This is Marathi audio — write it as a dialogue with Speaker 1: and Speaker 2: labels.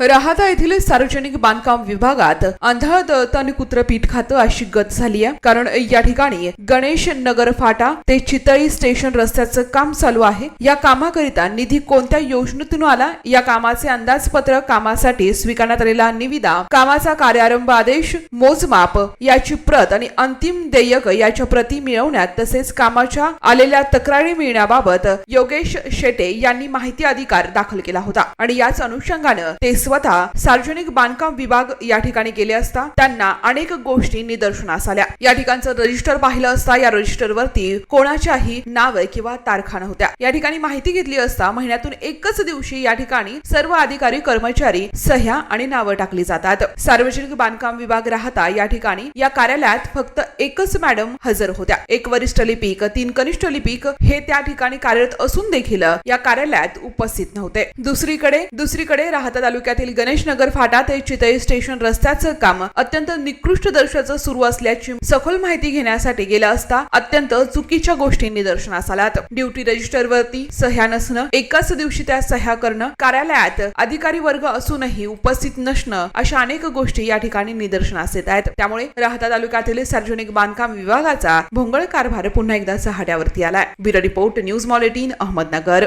Speaker 1: राहता येथील सार्वजनिक बांधकाम विभागात आंधळ दळत कुत्र पीठ खातं अशी गत झाली आहे. कारण या ठिकाणी गणेश नगर फाटा ते चितळी स्टेशन रस्त्याचं काम चालू आहे. या कामाकरिता निधी कोणत्या योजनेतून आला? या कामाचे अंदाजपत्र कामासाठी स्वीकारण्यात आलेला निविदा कामाचा कार्यारंभ आदेश मोजमाप याची प्रत आणि अंतिम देयक याच्या प्रती मिळवण्यात तसेच कामाच्या आलेल्या तक्रारी मिळण्याबाबत योगेश शेटे यांनी माहिती अधिकार दाखल केला होता. आणि याच अनुषंगानं ते स्वतः सार्वजनिक बांधकाम विभाग या ठिकाणी गेले असता त्यांना अनेक गोष्टी निदर्शनास आल्या. या ठिकाणचं रजिस्टर पाहिलं असता या रजिस्टर वरती कोणाच्याही नाव किंवा तारखा नव्हत्या या ठिकाणी माहिती घेतली असता महिन्यातून एकच दिवशी या ठिकाणी सर्व अधिकारी कर्मचारी सह्या आणि नावं टाकली जातात. सार्वजनिक बांधकाम विभाग राहता या ठिकाणी या कार्यालयात फक्त एकच मॅडम हजर होत्या. एक वरिष्ठ लिपिक तीन कनिष्ठ लिपिक हे त्या ठिकाणी कार्यरत असून देखील या कार्यालयात उपस्थित नव्हते. दुसरीकडे दुसरीकडे राहता तालुक्यात तालुक्यातील गणेशनगर फाटा ते चितई स्टेशन रस्त्याचं काम अत्यंत निकृष्ट दर्जाचं सुरू असल्याची सखोल माहिती घेण्यासाठी गेला असता अत्यंत चुकीच्या गोष्टी निदर्शनास आल्यात ड्युटी रजिस्टरवरती सह्या नसणं एकाच दिवशी त्या सह्या करणं कार्यालयात अधिकारी वर्ग असूनही उपस्थित नसणं अशा अनेक गोष्टी या ठिकाणी निदर्शनास येत आहेत. त्यामुळे राहता तालुक्यातील सार्वजनिक बांधकाम विभागाचा भोंगळ कारभार पुन्हा एकदा चहाट्यावरती आलाय. Bureau report news mall eighteen Ahmednagar.